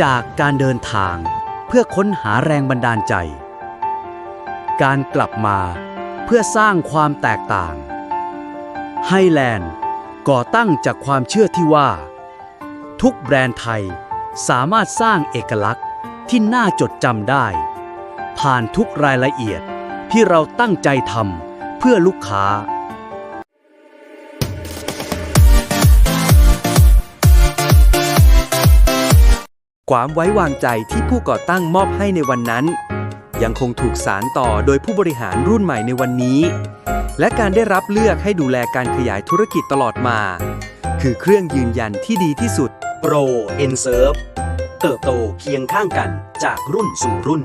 จากการเดินทางเพื่อค้นหาแรงบันดาลใจ การกลับมาเพื่อสร้างความแตกต่าง ไฮแลนด์ก่อตั้งจากความเชื่อที่ว่า ทุกแบรนด์ไทยสามารถสร้างเอกลักษณ์ที่น่าจดจำได้ ผ่านทุกรายละเอียดที่เราตั้งใจทำเพื่อลูกค้า ความไว้วางใจที่ผู้ก่อตั้งมอบให้ในวันนั้น ยังคงถูกสารต่อโดยผู้บริหารรุ่นใหม่ในวันนี้ และการได้รับเลือกให้ดูแลการขยายธุรกิจตลอดมา คือเครื่องยืนยันที่ดีที่สุดโปรเอ็นเซิร์ฟเติบโตเคียงข้างกันจากรุ่นสู่รุ่น